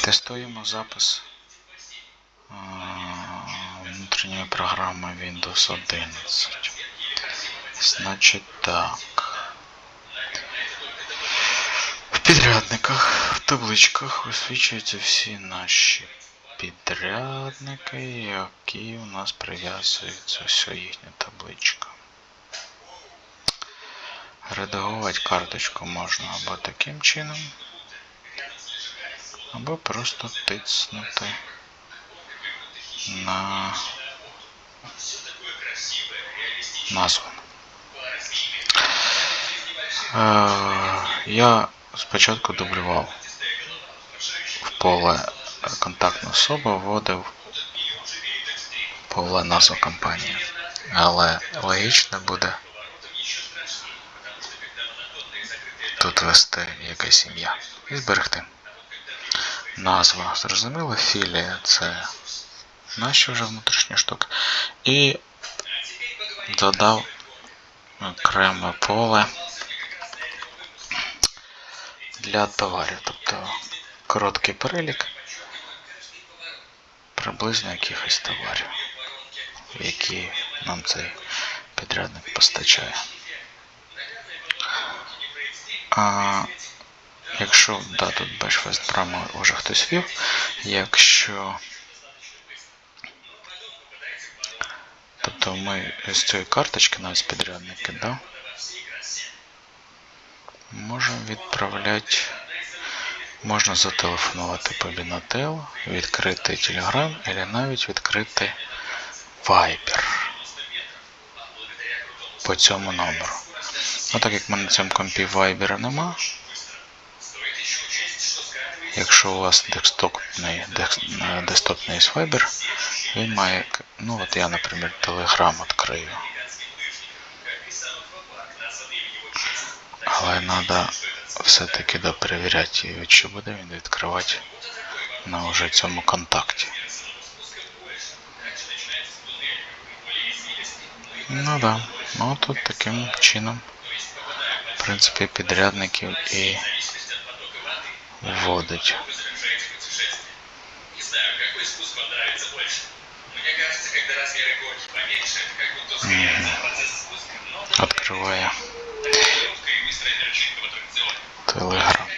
Тестуємо запис внутрішньої програми Windows 11. Значить так. В підрядниках, в табличках висвічуються всі наші підрядники, які у нас прив'язуються ось їхня табличка. Редагувати карточку можна або таким чином, або просто тиснути на назву. Е, Я спочатку дублював в поле контактна особа, вводив поле назва компанії. Але логічно буде тут ввести якесь ім'я і зберегти. Назва, зрозуміло, філія це наші вже внутрішні штуки. І додав окреме поле для товарів. Тобто короткий перелік приблизно якихось товарів, які нам цей підрядник постачає. А якщо, да, тут весь прямо вже хтось вів, якщо Тобто ми з цієї карточки навіть підрядники, да, можемо відправляти, можна зателефонувати по Бінотел, відкрити Telegram або навіть відкрити Viber по цьому номеру. Ну так як в мене на цьому компі Viber нема, якщо у вас десктопний, дек- десктопний Viber, він має, ну от я, наприклад, Telegram відкрию. Але треба все-таки доперевіряти, і чи буде він відкривати на вже цьому контакті. Ну да, ну тут таким чином, в принципі, підрядників і водочек Открываю. телеграм.